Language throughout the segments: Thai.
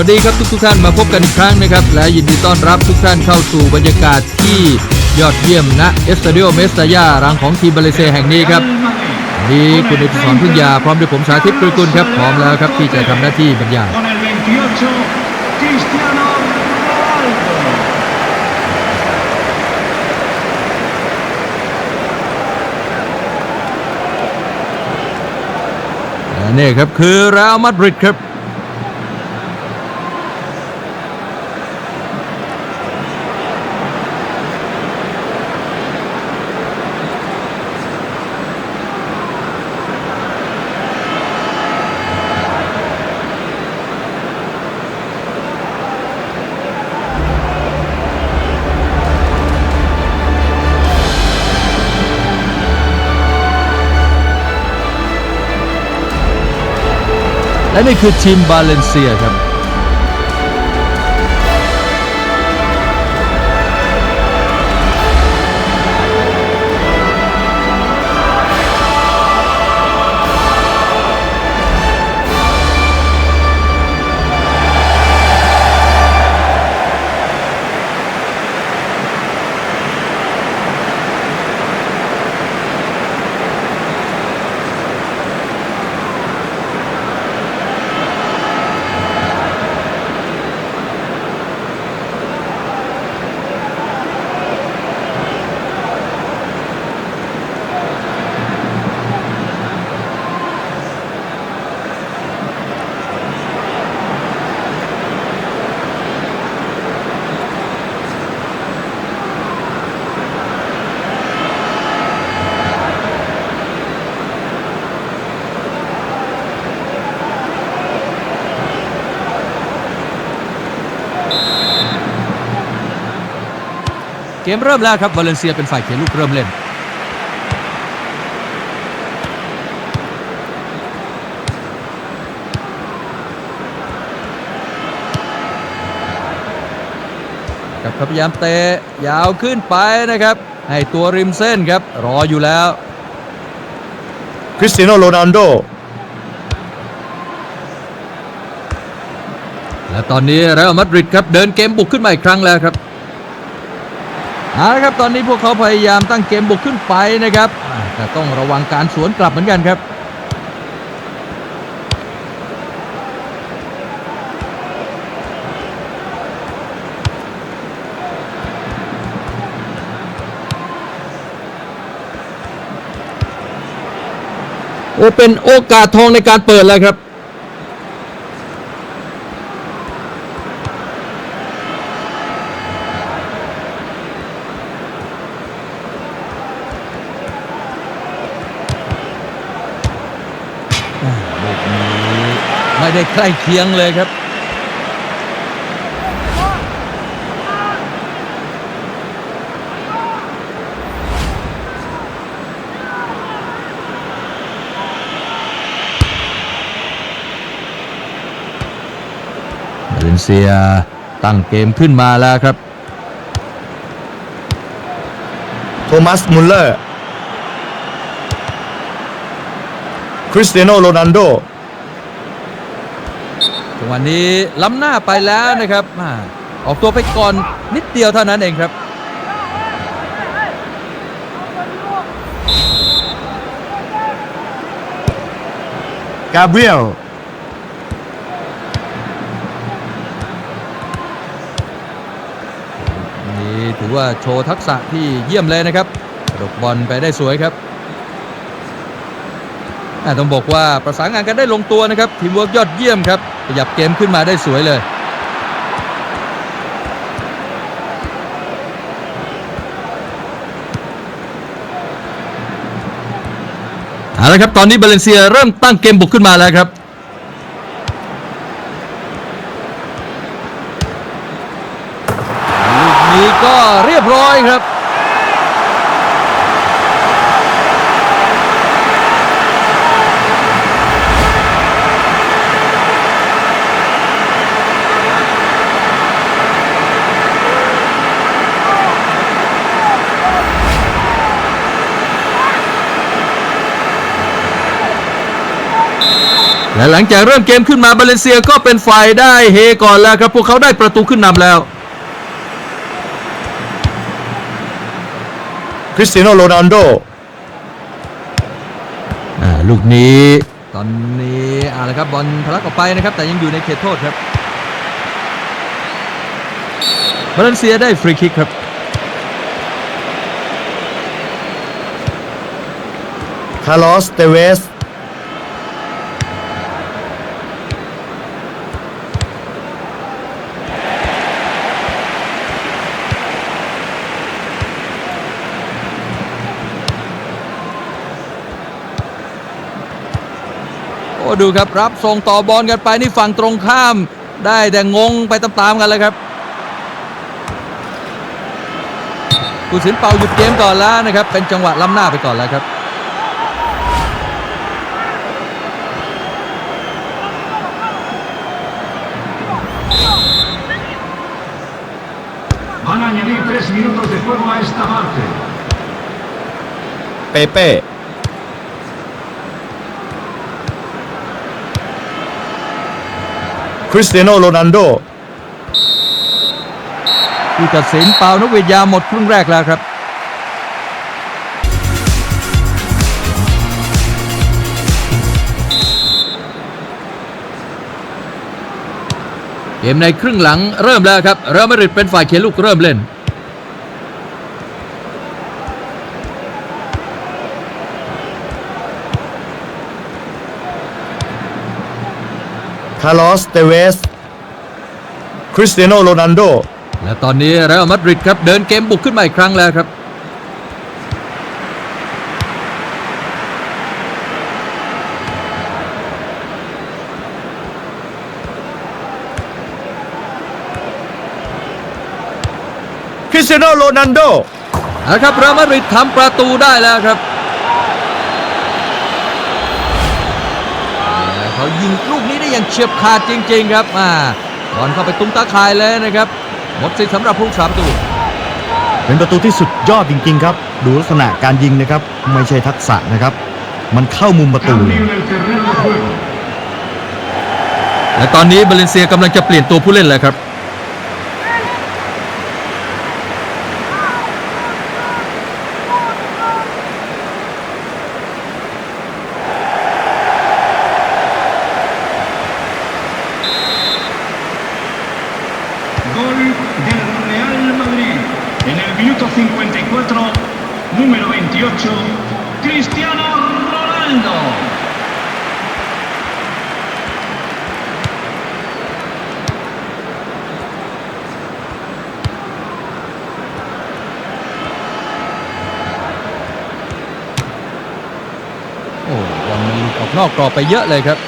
สวัสดีครับทุกทุกท่านมาพบกันอีกครั้งนะครับ และยินดีต้อนรับทุกท่านเข้าสู่บรรยากาศที่ยอดเยี่ยมณเอสตาดิโอเมสตายารังของทีมบาเลเซแห่งนี้ครับนี้คุณเอกสรพึ่งยาพร้อมด้วยผมสาธิตปริกุลครับพร้อมแล้วครับที่จะทำหน้าที่บรรยายนี่ครับคือเรอัลมาดริดครับ และนี่คือทีมบาเลนเซียครับ กมเริ่มแล้วครับบาเลนเซียเป็นฝ่ายเขียนลูกเริ่มเล่นครับพยายามเตะยาวขึ้นไปนะครับ ให้ตัวริมเส้นครับ รออยู่แล้ว Cristiano Ronaldo และตอนนี้เรอัลมาดริดครับ เดินเกมบุกขึ้นมาอีกครั้งแล้วครับ เอาละครับตอนนี้พวกเขาพยายามตั้งเกมบุกขึ้นไปนะครับ แต่ต้องระวังการสวนกลับเหมือนกันครับโอเป็นโอกาสทองในการเปิดแล้วครับ อ่าลูกนี้ไม่ได้ใก ล้เคียงเลยครับบาเลนเซียตั้งเกมขึ้นมาแล้วครับ Thomas Muller Cristiano Ronaldo จังหวะนี้ล้ำหน้าไปแล้วนะครับอาออกตัวไปก่อนนิดเดียวเท่านั้นเองครับ Gabriel นี่ถือว่าโชว์ทักษะที่เยี่ยมเลยนะครับกระดกบอลไปได้สวยครับอ่า ต้องบอกว่าประสานงานกันได้ลงตัวนะครับทีมเวิร์กยอดเยี่ยมครับขยับเกมขึ้นมาได้สวยเลยเอาละครับตอนนี้บาเลนเซียเริ่มตั้งเกมบุกขึ้นมาแล้วครับลูกนี้ก็เรียบร้อยครับ และหลังจากเริ่มเกมขึ้นมาบาเลนเซียก็เป็นฝ่ายได้เฮก่อนแล้วครับ พวกเขาได้ประตูขึ้นนำแล้วคริสเตียโนโรนัลโดอ่าลูกนี้ตอนนี้อ่าละครับบอลทะลักออกไปนะครับ แต่ยังอยู่ในเขตโทษครับบาเลนเซียได้ฟรีคิกครับคาร์ลอสเตเวส อ้ดูครับรับส่งต่อบอลกันไปนี่ฝั่งตรงข้าม ได้แต่งงไปตามๆกันเลยครับผู้สินเป่าหยุดเกมก่อนแล้วนะครับ เป็นจังหวะล้ำหน้าไปก่อนแล้วครับ Van a añadir tres minutos de juego a esta parte. เปเป้ คริสเตียโนโรนัลโดผู้ตัดสินเป่านกหวีดยาวหมดครึ่งแรกแล้วครับเกมในครึ่งหลังเริ่มแล้วครับเรอัลมาดริดเป็นฝ่ายเขียนลูกเริ่มเล่น คาร์ลอสเตเวส คริสเตียโนโรนัลโด และตอนนี้เรอัลมาดริดครับเดินเกมบุกขึ้นมาอีกครั้งแล้วครับ คริสเตียโนโรนัลโดเอาละครับเรอัลมาดริดทำประตูได้แล้วครับแต่ เขายิงลูกนี้ได้อย่างเฉียบขาดจริง ๆ ครับอ่าบอลเข้าไปตุ้มตาข่ายเลยนะครับหมดสิทธิ์สำหรับผู้รักษาประตูเป็นประตูที่สุดยอดจริง ๆ ครับ ดูลักษณะการยิงนะครับ ไม่ใช่ทักษะนะครับ มันเข้ามุมประตูเลย Cambio en el terreno de juego. และตอนนี้บาเลนเซียกำลังจะเปลี่ยนตัวผู้เล่นแล้วครับ Gol del Real Madrid. En el minuto 54, número 28, Cristiano Ronaldo. โอ้บอลมันหลุด ออกนอกกรอบไปเยอะเลยครับ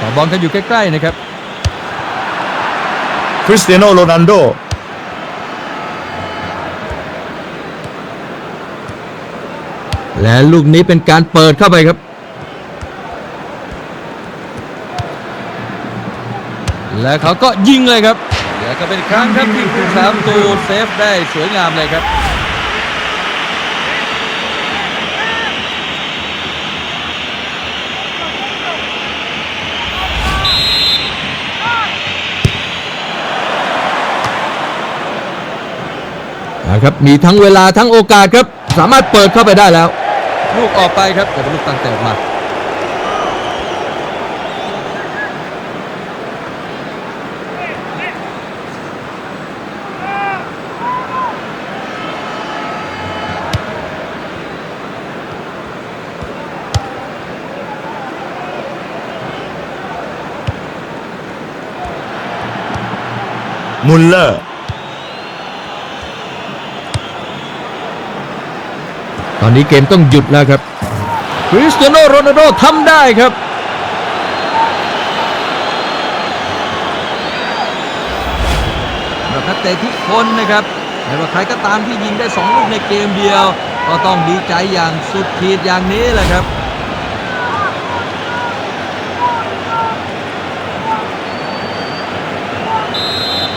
ต่อบอลกันอยู่ใกล้ๆนะครับคริสเตียโนโรนัลโดและลูกนี้เป็นการเปิดเข้าไปครับ และเขาก็ยิงเลยครับเดี๋ยวก็เป็นอีกครั้งครับที่ผู้สามตูเซฟได้สวยงามเลยครับนะครับมีทั้งเวลาทั้งโอกาสครับ สามารถเปิดเข้าไปได้แล้ว ลูกออกไปครับแต่เป็นลูกตั้งแต่ออกมา มุลเลอร์ ตอนนี้เกมต้องหยุดแล้วครับคริสเตียโนโรนัลโดทำได้ครับนักเตะทุกคนนะครับไม่ว่าใครก็ตามที่ยิงได้ 2 ลูกในเกมเดียว ก็ต้องดีใจอย่างสุดขีดอย่างนี้แหละครับ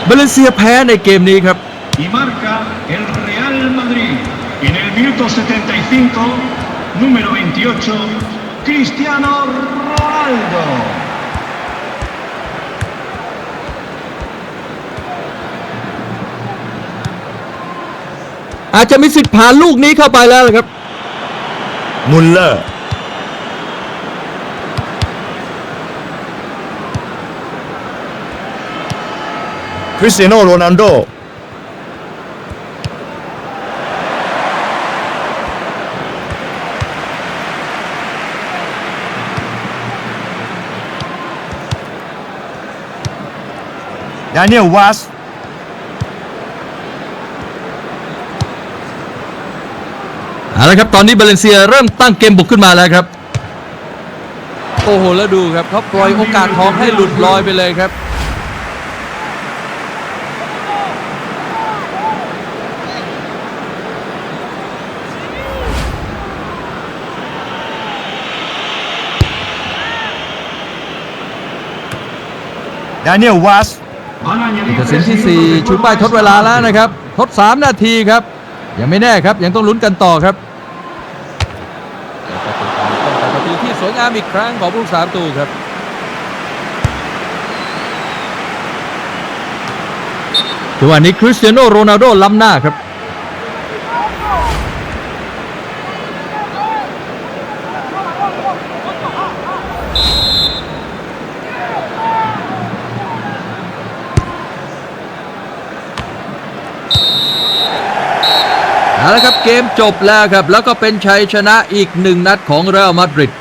บาเลนเซียแพ้ในเกมนี้ครับ Y marca el Real Madrid. En el minuto 75, número 28, Cristiano Ronaldo. อาจจะมีสิทธิ์ผ่านลูกนี้เข้าไปแล้วนะครับ มุลเลอร์ คริสเตียโนโรนัลโดดานิเอลวาสเอาละครับ ตอนนี้บาเลนเซียเริ่มตั้งเกมบุกขึ้นมาแล้วครับ โอ้โห แล้วดูครับเขาปล่อยโอกาสทองให้หลุดลอยไปเลยครับ ดานิเอลวัสตัดสินที่ 4 ชูป้ายทดเวลาแล้วนะครับ ทด 3 นาทีครับ ยังไม่แน่ครับ ยังต้องลุ้นกันต่อครับประตูที่สวยงามอีกครั้งของผู้รักษามตูครับจังหวะนี้คริสเตียโนโรนัลโดล้ำหน้าครับ เอาละครับเกมจบแล้วครับ แล้วก็เป็นชัยชนะอีกหนึ่งนัดของเรอัลมาดริด